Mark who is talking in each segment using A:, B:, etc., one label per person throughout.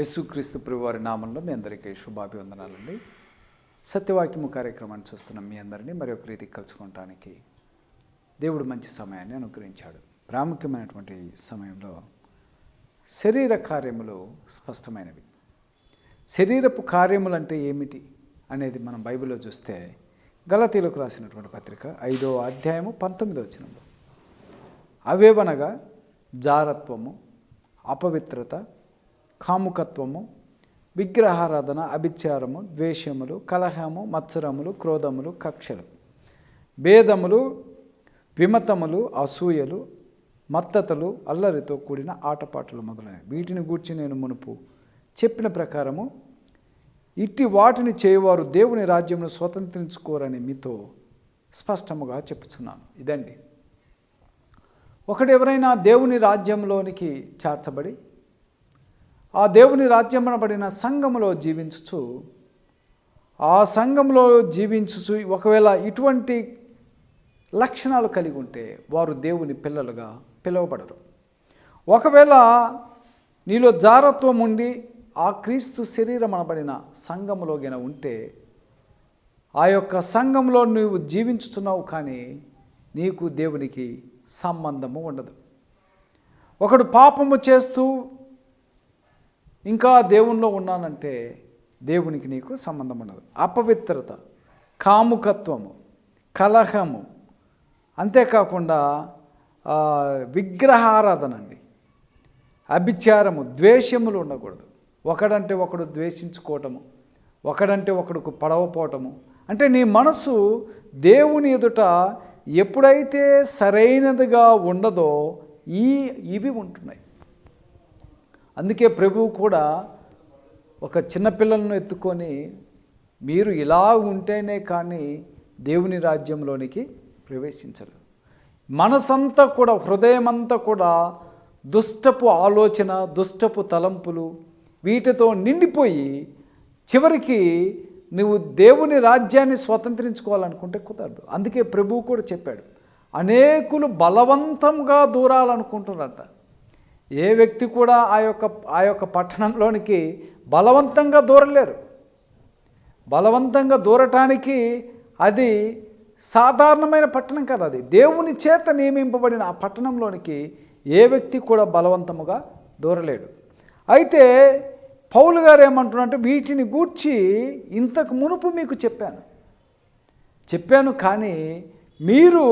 A: యేసుక్రీస్తు ప్రభువారి నామంలో మీ అందరికీ శుభాభివందనాలండి. సత్యవాక్యము కార్యక్రమాన్ని చూస్తున్న మీ అందరినీ మరి ఒక రీతికి కలుసుకోవటానికి దేవుడు మంచి సమయాన్ని అనుగ్రహించాడు. ప్రాముఖ్యమైనటువంటి సమయంలో శరీర కార్యములు స్పష్టమైనవి. శరీరపు కార్యములు అంటే ఏమిటి అనేది మనం బైబిల్లో చూస్తే గలతీలకు రాసినటువంటి పత్రిక ఐదో అధ్యాయము పంతొమ్మిదో వచనంలో. అవేవనగా జారత్వము అపవిత్రత కాముకత్వము విగ్రహారాధన అభిచారము ద్వేషములు కలహము మత్సరములు క్రోధములు కక్షలు. భేదములు విమతములు అసూయలు మత్తతలు అల్లరితో కూడిన ఆటపాటలు మొదలైనవి. వీటిని గూర్చి నేను మునుపు చెప్పిన ప్రకారము ఇట్టి వాటిని చేయవారు దేవుని రాజ్యమును స్వతంత్రించుకోరని మీతో స్పష్టముగా చెప్పుచున్నాను. ఇదండి. ఒకడెవరైనా దేవుని రాజ్యంలోనికి చేర్చబడి ఆ దేవుని రాజ్యమనబడిన సంఘములో జీవించుచు ఆ సంఘంలో జీవించుచు ఒకవేళ ఇటువంటి లక్షణాలు కలిగి ఉంటే వారు దేవుని పిల్లలుగా పిలువబడరు. ఒకవేళ నీలో జారత్వం ఉండి ఆ క్రీస్తు శరీరం అనబడిన సంఘములోగిన ఉంటే ఆ యొక్క సంఘంలో నువ్వు జీవించుతున్నావు కానీ నీకు దేవునికి సంబంధము ఉండదు. ఒకడు పాపము చేస్తూ ఇంకా దేవునిలో ఉన్నానంటే దేవునికి నీకు సంబంధం ఉండదు. అపవిత్రత కాముకత్వము కలహము అంతేకాకుండా విగ్రహారాధన అండి. అభిచారము ద్వేషములు ఉండకూడదు. ఒకడంటే ఒకడు ద్వేషించుకోవటము ఒకడంటే ఒకడుకు పడవపోవటము అంటే నీ మనసు దేవుని ఎదుట ఎప్పుడైతే సరైనదిగా ఉండదో ఈ ఇవి ఉంటున్నాయి. అందుకే ప్రభువు కూడా ఒక చిన్నపిల్లలను ఎత్తుకొని మీరు ఇలా ఉంటేనే కానీ దేవుని రాజ్యంలోనికి ప్రవేశించరు. మనసంతా కూడా హృదయమంతా కూడా దుష్టపు ఆలోచన దుష్టపు తలంపులు వీటితో నిండిపోయి చివరికి నువ్వు దేవుని రాజ్యాన్ని స్వతంత్రించుకోవాలనుకుంటే కుదరదు. అందుకే ప్రభువు కూడా చెప్పాడు అనేకులు బలవంతంగా దూరాలనుకుంటున్నారట. ఏ వ్యక్తి కూడా ఆ యొక్క ఆ యొక్క పట్టణంలోనికి బలవంతంగా దూరలేరు. బలవంతంగా దూరటానికి అది సాధారణమైన పట్టణం కాదు అది. దేవుని చేత నియమింపబడిన ఆ పట్టణంలోనికి ఏ వ్యక్తి కూడా బలవంతముగా దూరలేడు. అయితే పౌలు గారు ఏమంటున్నారంటే వీటిని గూర్చి ఇంతకు మునుపు మీకు చెప్పాను. చెప్పాను కానీ మీరు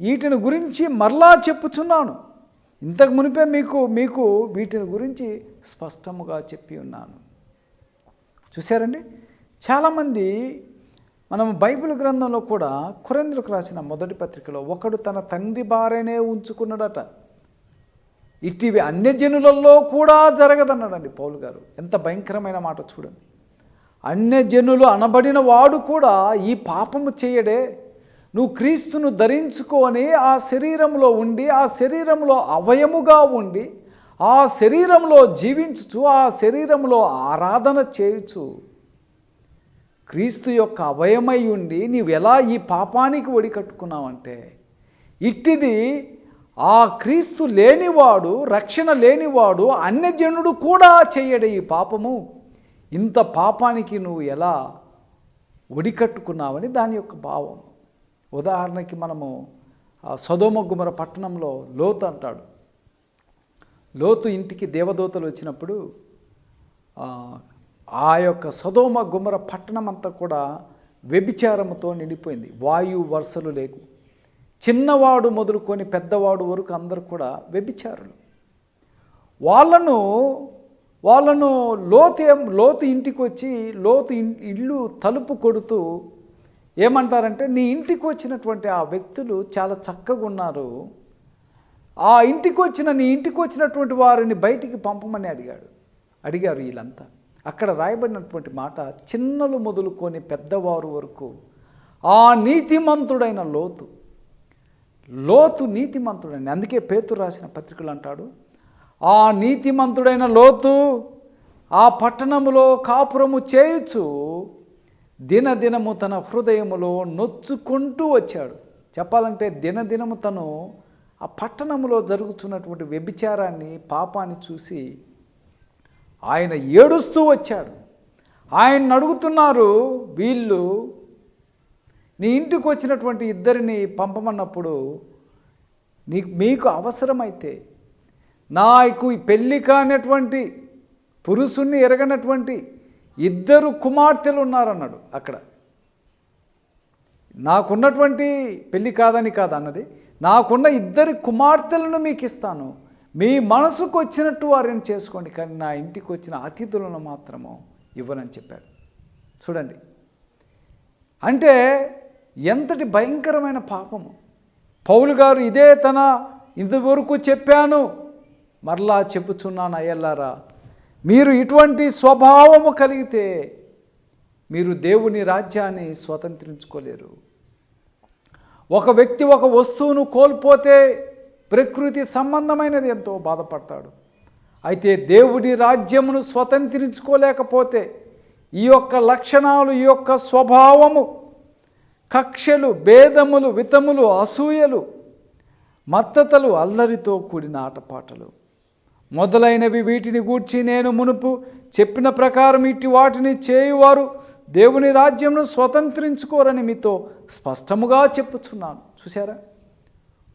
A: వీటిని గురించి మరలా చెప్పుచున్నాను. ఇంతకు మునిపే మీకు మీకు వీటిని గురించి స్పష్టముగా చెప్పి ఉన్నాను. చూశారండి? చాలామంది మనం బైబిల్ గ్రంథంలో కూడా కురేంద్రులకు రాసిన మొదటి పత్రికలో ఒకడు తన తండ్రి భార్యనే ఉంచుకున్నాడట. ఇటివి అన్యజనులలో కూడా జరగదన్నాడండి పౌలు గారు. ఎంత భయంకరమైన మాట చూడండి. అన్యజనులు అనబడిన వాడు కూడా ఈ పాపము చేయడే నువ్వు క్రీస్తును ధరించుకొని ఆ శరీరంలో ఉండి ఆ శరీరంలో అవయముగా ఉండి ఆ శరీరంలో జీవించుచు ఆ శరీరంలో ఆరాధన చేయుచు క్రీస్తు యొక్క అవయమై ఉండి నీవు ఎలా ఈ పాపానికి ఒడికట్టుకున్నావంటే ఇట్టిది ఆ క్రీస్తు లేనివాడు రక్షణ లేనివాడు అన్యజనుడు కూడా చేయడు ఈ పాపము. ఇంత పాపానికి నువ్వు ఎలా ఒడికట్టుకున్నావని దాని యొక్క భావం. ఉదాహరణకి మనము ఆ గుమర పట్టణంలో లోతు అంటాడు. లోతు ఇంటికి దేవదూతలు వచ్చినప్పుడు ఆ, యొక్క సదోమ గుమర పట్టణం అంతా కూడా వ్యభిచారముతో నిండిపోయింది. వాయు వరుసలు లేవు. చిన్నవాడు మొదలుకొని పెద్దవాడు వరకు అందరూ కూడా వ్యభిచారులు. వాళ్ళను వాళ్ళను లోతు లోతు ఇంటికి వచ్చి లోతు ఇల్లు తలుపు కొడుతూ ఏమంటారంటే నీ ఇంటికి వచ్చినటువంటి ఆ వ్యక్తులు చాలా చక్కగా ఉన్నారు. ఆ ఇంటికి వచ్చిన నీ ఇంటికి వచ్చినటువంటి వారిని బయటికి పంపమని అడిగాడు. అడిగారు వీళ్ళంతా. అక్కడ రాయబడినటువంటి మాట చిన్నలు మొదలుకొని పెద్దవారు వరకు ఆ నీతిమంతుడైన లోతు లోతు నీతిమంతుడని అందుకే పేతురు రాసిన పత్రికలు అంటాడు ఆ నీతిమంతుడైన లోతు ఆ పట్టణములో కాపురము చేయుచు దినదినము తన హృదయములో నొచ్చుకుంటూ వచ్చాడు. చెప్పాలంటే దినదినము తను ఆ పట్టణములో జరుగుతున్నటువంటి వ్యభిచారాన్ని పాపాన్ని చూసి ఆయన ఏడుస్తూ వచ్చాడు. ఆయన అడుగుతున్నారు వీళ్ళు నీ ఇంటికి వచ్చినటువంటి ఇద్దరిని పంపమన్నప్పుడు నీ మీకు అవసరమైతే నాకు ఈ పెళ్ళి కానటువంటి పురుషుణ్ణి ఎరగనటువంటి ఇద్దరు కుమార్తెలు ఉన్నారన్నాడు అక్కడ. నాకున్నటువంటి పెళ్ళి కాదని కాదు అన్నది. నాకున్న ఇద్దరి కుమార్తెలను మీకు ఇస్తాను మీ మనసుకు వచ్చినట్టు వారిని చేసుకోండి. కానీ నా ఇంటికి వచ్చిన అతిథులను మాత్రము ఇవ్వనని చెప్పాడు. చూడండి. అంటే ఎంతటి భయంకరమైన పాపము. పౌలు గారు ఇదే తన ఇంతవరకు చెప్పాను. మరలా చెప్పుచున్నాను అయ్యల్లారా మీరు ఇటువంటి స్వభావము కలిగితే మీరు దేవుని రాజ్యాన్ని స్వతంత్రించుకోలేరు. ఒక వ్యక్తి ఒక వస్తువును కోల్పోతే ప్రకృతి సంబంధమైనది ఎంతో బాధపడతాడు. అయితే దేవుడి రాజ్యమును స్వతంత్రించుకోలేకపోతే ఈ యొక్క లక్షణాలు ఈ యొక్క స్వభావము కక్షలు భేదములు వితములు అసూయలు మత్తతలు అల్లరితో కూడిన ఆటపాటలు. మొదలైనవి వీటిని గూర్చి నేను మునుపు చెప్పిన ప్రకారం ఇట్టి వాటిని చేయువారు దేవుని రాజ్యంను స్వతంత్రించుకోరని మీతో స్పష్టముగా చెప్పుచున్నాను. చూసారా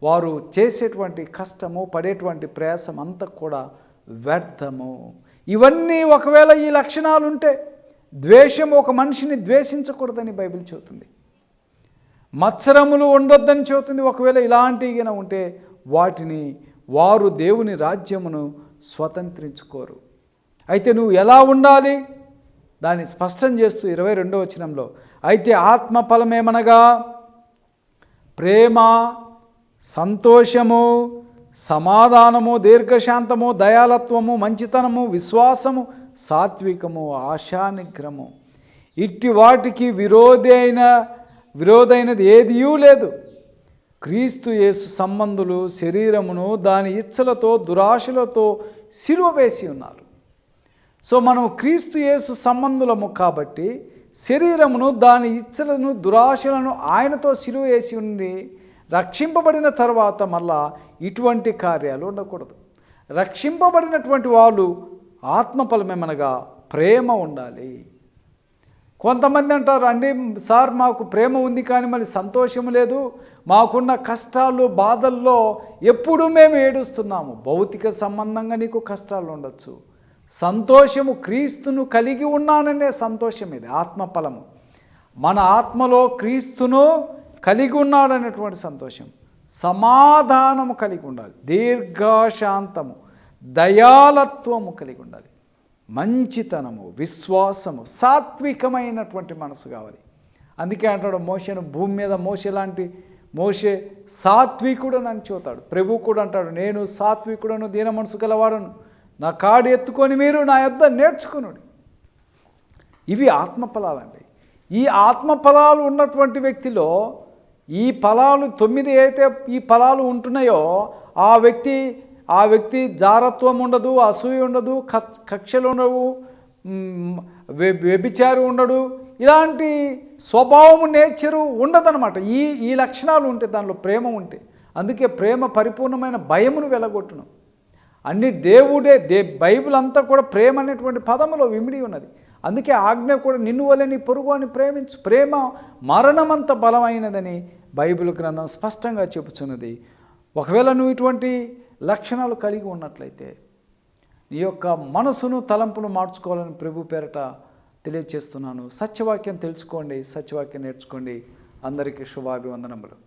A: వారు చేసేటువంటి కష్టము పడేటువంటి ప్రయాసం అంతా కూడా వ్యర్థము. ఇవన్నీ ఒకవేళ ఈ లక్షణాలు ఉంటే ద్వేషం ఒక మనిషిని ద్వేషించకూడదని బైబిల్ చెబుతుంది. మత్సరములు ఉండొద్దని చెబుతుంది. ఒకవేళ ఇలాంటివి ఉంటే వాటిని వారు దేవుని రాజ్యమును స్వతంత్రించుకోరు. అయితే నువ్వు ఎలా ఉండాలి? దాన్ని స్పష్టం చేస్తూ ఇరవై రెండో వచనంలో అయితే ఆత్మ ఫలమేమనగా ప్రేమ సంతోషము సమాధానము దీర్ఘశాంతము దయాలత్వము మంచితనము విశ్వాసము సాత్వికము ఆశానిగ్రము ఇట్టి వాటికి విరోధైన విరోధైనది ఏదియూ లేదు. క్రీస్తు యేసు సంబంధులు శరీరమును దాని ఇచ్చలతో దురాశలతో సిలువ వేసి ఉన్నారు. సో మనం క్రీస్తు యేసు సంబంధులము కాబట్టి శరీరమును దాని ఇచ్చలను దురాశలను ఆయనతో సిలువ వేసి ఉండి రక్షింపబడిన తర్వాత మళ్ళా ఇటువంటి కార్యాలు ఉండకూడదు. రక్షింపబడినటువంటి వాళ్ళు ఆత్మఫలమేమనగా ప్రేమ ఉండాలి. కొంతమంది అంటారు అండి సార్ మాకు ప్రేమ ఉంది కానీ మళ్ళీ సంతోషం లేదు. మాకున్న కష్టాలు బాధల్లో ఎప్పుడు మేము ఏడుస్తున్నాము. భౌతిక సంబంధంగా నీకు కష్టాలు ఉండొచ్చు. సంతోషము క్రీస్తును కలిగి ఉన్నాననే సంతోషం ఇది ఆత్మఫలము. మన ఆత్మలో క్రీస్తును కలిగి ఉన్నాడనేటువంటి సంతోషం. సమాధానము కలిగి ఉండాలి. దీర్ఘశాంతము దయాలత్వము కలిగి ఉండాలి. మంచితనము విశ్వాసము సాత్వికమైనటువంటి మనసు కావాలి. అందుకే అంటాడు మోషను భూమి మీద మోసే లాంటి మోసే సాత్వికుడు అని చూతాడు ప్రభు కూడా అంటాడు నేను సాత్వికుడను దీన మనసు గలవాడను. నా కాడు ఎత్తుకొని మీరు నా యొద్ద నేర్చుకునుడు. ఇవి ఆత్మఫలాలండి ఈ ఆత్మఫలాలు ఉన్నటువంటి వ్యక్తిలో ఈ ఫలాలు తొమ్మిది అయితే ఈ ఫలాలు ఉంటున్నాయో ఆ వ్యక్తి ఆ వ్యక్తి జారత్వం ఉండదు అసూయ ఉండదు కక్షలు ఉండవు మ్, వ్యభిచారి ఉండడు. ఇలాంటి స్వభావము నేచరు ఉండదన్నమాట. ఈ ఈ లక్షణాలు ఉంటే దానిలో ప్రేమ ఉంటే. అందుకే ప్రేమ పరిపూర్ణమైన భయమును వెలగొట్టును. అన్ని దేవుడే దే బైబిల్ అంతా కూడా ప్రేమ అనేటువంటి పదములో విమిడి ఉన్నది. అందుకే ఆజ్ఞ కూడా నిన్ను వలె నీ పొరుగు అని ప్రేమించు. ప్రేమ మరణమంత బలమైనదని బైబిల్ గ్రంథం స్పష్టంగా చెబుతున్నది ఒకవేళ నువ్వు ఇటువంటి లక్షణాలు కలిగి ఉన్నట్లయితే నీ యొక్క మనసును తలంపును మార్చుకోవాలని ప్రభు పేరట తెలియజేస్తున్నాను సత్యవాక్యం తెలుసుకోండి సత్యవాక్యం నేర్చుకోండి. అందరికీ శుభాభివందనములు.